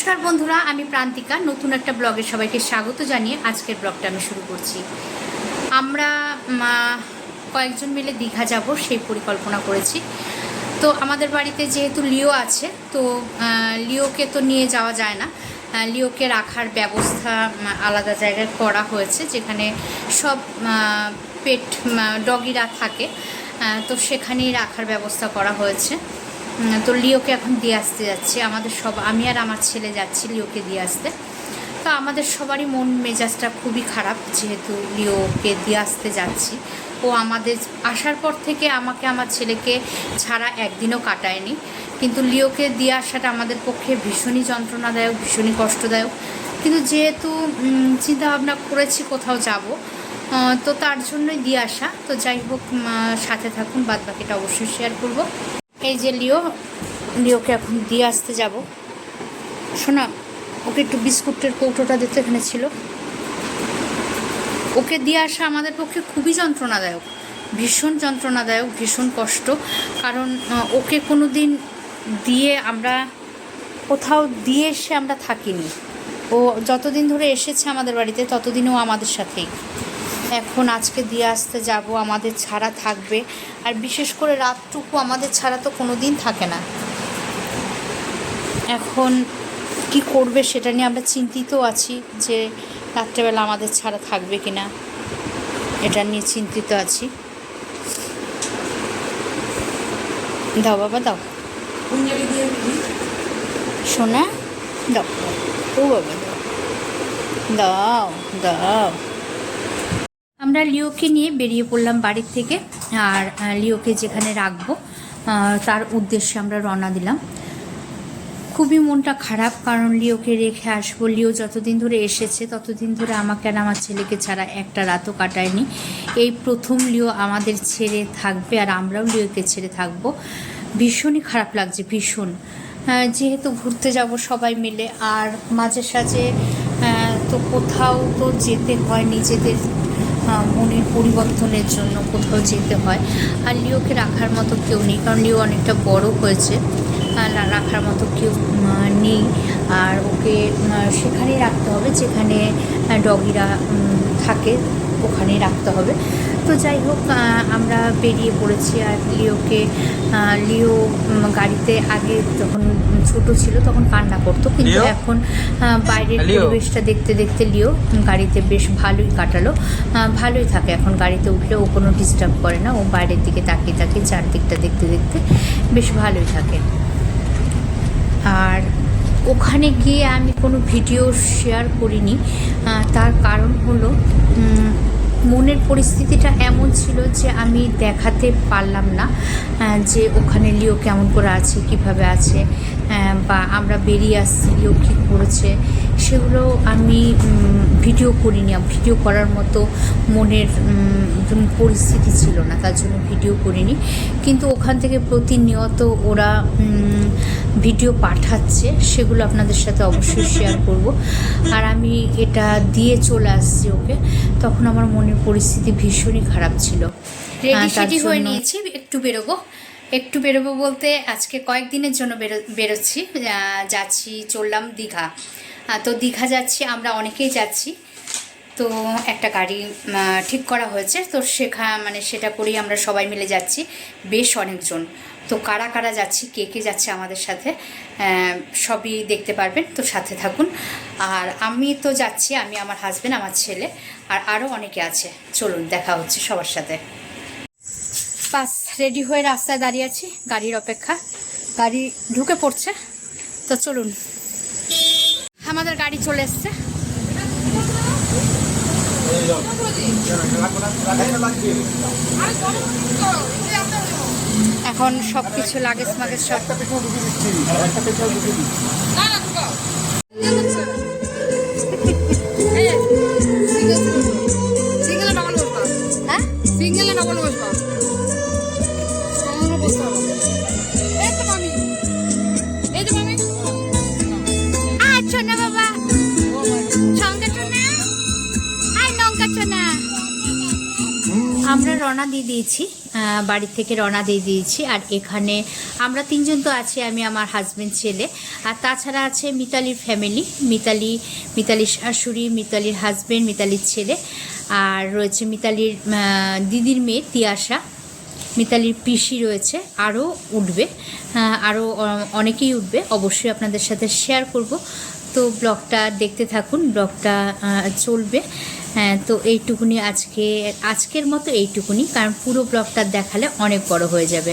নমস্কার বন্ধুরা, আমি প্রান্তিকা। নতুন একটা ব্লগে সবাইকে স্বাগত জানিয়ে আজকের ব্লগটা আমি শুরু করছি। আমরা কয়েকজন মিলে দীঘা যাব, সেই পরিকল্পনা করেছি। তো আমাদের বাড়িতে যেহেতু লিও আছে, তো লিওকে তো নিয়ে যাওয়া যায় না। লিওকে রাখার ব্যবস্থা আলাদা জায়গায় করা হয়েছে, যেখানে সব পেট ডগিরা থাকে। তো সেখানেই রাখার ব্যবস্থা করা হয়েছে। তো লিওকে এখন দিয়ে আসতে যাচ্ছে। আমাদের সব, আমি আর আমার ছেলে যাচ্ছি লিওকে দিয়ে আসতে। তো আমাদের সবারই মন মেজাজটা খুবই খারাপ, যেহেতু লিওকে দিয়ে আসতে যাচ্ছি। ও আমাদের, আসার পর থেকে আমাকে আমার ছেলেকে ছাড়া একদিনও কাটায়নি। কিন্তু লিওকে দিয়ে আসাটা আমাদের পক্ষে ভীষণই যন্ত্রণাদায়ক, ভীষণই কষ্টদায়ক। কিন্তু যেহেতু চিন্তাভাবনা করেছি কোথাও যাব তো তার জন্যই দিয়ে আসা। তো যাই হোক সাথে থাকুন বাদ বাকিটা অবশ্যই শেয়ার করব। এই যে লিও, লিওকে এখন দিয়ে আসতে যাব। শোনা, ওকে একটু বিস্কুটের কৌটোটা দিতে এখানে ছিল। ওকে দিয়ে আসা আমাদের পক্ষে খুবই যন্ত্রণাদায়ক, ভীষণ যন্ত্রণাদায়ক, ভীষণ কষ্ট। কারণ ওকে কোনো দিন দিয়ে আমরা, কোথাও দিয়ে এসে আমরা থাকিনি। ও যতদিন ধরে এসেছে আমাদের বাড়িতে, ততদিনও আমাদের সাথেই। এখন আজকে দিয়ে আসতে যাব, আমাদের ছাড়া থাকবে। আর বিশেষ করে রাতটুকু আমাদের ছাড়া তো কোনো দিন থাকে না। এখন কি করবে সেটা নিয়ে আমরা চিন্তিত আছি যে রাত্রেবেলা আমাদের ছাড়া থাকবে কি না এটা নিয়ে চিন্তিত আছি। দাও বাবা, দাও। সোনা, দাও। ও বাবা, দাও। দাও দাও। আমরা লিওকে নিয়ে বেরিয়ে পড়লাম বাড়ির থেকে, আর লিওকে যেখানে রাখব তার উদ্দেশ্যে আমরা রওনা দিলাম। খুবই মনটা খারাপ, কারণ লিওকে রেখে আসব। লিও যতদিন ধরে এসেছে, ততদিন ধরে আমাকে আর আমার ছেলেকে ছাড়া একটা রাতও কাটায়নি। এই প্রথম লিও আমাদের ছেড়ে থাকবে, আর আমরাও লিওকে ছেড়ে থাকব। ভীষণই খারাপ লাগছে, ভীষণ। যেহেতু ঘুরতে যাব সবাই মিলে, আর মাঝে সাঝে তো কোথাও তো যেতে হয় নিজেদের মনের পরিবর্তনের জন্য কোথাও যেতে হয়। আর লিওকে রাখার মতো কেউ নেই, কারণ লিও অনেকটা বড় হয়েছে। রাখার মতো কেউ নেই। আর ওকে সেখানেই রাখতে হবে যেখানে ডগিরা থাকে। ওখানেই রাখতে হবে। তো যাই হোক আমরা বেরিয়ে পড়েছি আর লিওকে লিও গাড়িতে আগে যখন ছোট ছিল তখন কান্না করতো। কিন্তু এখন বাইরের লিও? পরিবেশটা দেখতে দেখতে লিও গাড়িতে বেশ ভালোই কাটালো। ভালোই থাকে এখন গাড়িতে উঠলে ও কোনো ডিস্টার্ব করে না। ও বাইরের দিকে তাকিয়ে তাকিয়ে চারদিকটা দেখতে দেখতে বেশ ভালোই থাকে। আর ওখানে গিয়ে আমি কোনো ভিডিও শেয়ার করিনি। তার কারণ হলো মনের পরিস্থিতিটা এমন ছিল যে আমি দেখাতে পারলাম না যে ওখানে লিও কেমন করে আছে, কীভাবে আছে বা আমরা বেরিয়ে আসছি, লিও কী করেছে। সেগুলো আমি ভিডিও করিনি ভিডিও করার মতো মনের পরিস্থিতি ছিল না তার জন্য ভিডিও করিনি। কিন্তু ওখান থেকে প্রতিনিয়ত ওরা ভিডিও পাঠাচ্ছে সেগুলো আপনাদের সাথে অবশ্যই শেয়ার করব। আর আমি এটা দিয়ে চলে আসছি ওকে তখন আমার মনের পরিস্থিতি ভীষণই খারাপ ছিল। রেডি হয়ে নিয়েছি একটু বেরোবো। একটু বেরোবো বলতে আজকে কয়েকদিনের জন্য বেরো বেরোচ্ছি যাচ্ছি চললাম দীঘা। তো দীঘা যাচ্ছি, আমরা অনেকেই যাচ্ছি। তো একটা গাড়ি ঠিক করা হয়েছে। তো সেখা মানে সেটা করেই আমরা সবাই মিলে যাচ্ছি, বেশ অনেকজন। তো কারা কারা যাচ্ছি, কে কে যাচ্ছে আমাদের সাথে সবই দেখতে পারবেন। তো সাথে থাকুন। আর আমি তো যাচ্ছি, আমি আমার হাজবেন্ড আমার ছেলে, আর আরও অনেকে আছে। চলুন, দেখা হচ্ছে সবার সাথে। বাস রেডি হয়ে রাস্তায় দাঁড়িয়ে আছি, গাড়ির অপেক্ষা। গাড়ি ঢুকে পড়ছে। তো চলুন। আমাদের গাড়ি চলে এসছে। এখন সব কিছু লাগেজ মাগেজ সব। সিঙ্গেলে ডবল বসবা হ্যাঁ? সিঙ্গেলে ডবল বসবা আমরা রওনা দিয়ে দিয়েছি আহ, বাড়ি থেকে রওনা দিয়ে দিয়েছি। আর এখানে আমরা তিনজন তো আছি আমি আমার হাজব্যান্ড ছেলে। আর তাছাড়া আছে মিতালির ফ্যামিলি মিতালি মিতালির শাশুড়ি মিতালির হাজব্যান্ড মিতালির ছেলে। আর রয়েছে মিতালির দিদির মেয়ে তিয়াশা। মিতালির পিসি রয়েছে আরও উঠবে। আরও অনেকেই উঠবে। অবশ্যই আপনাদের সাথে শেয়ার করব। তো ব্লগটা দেখতে থাকুন, ব্লগটা চলবে। হ্যাঁ তো এইটুকুনি আজকে, আজকের মতো এইটুকুনি, কারণ পুরো ব্লগটা দেখালে অনেক বড় হয়ে যাবে।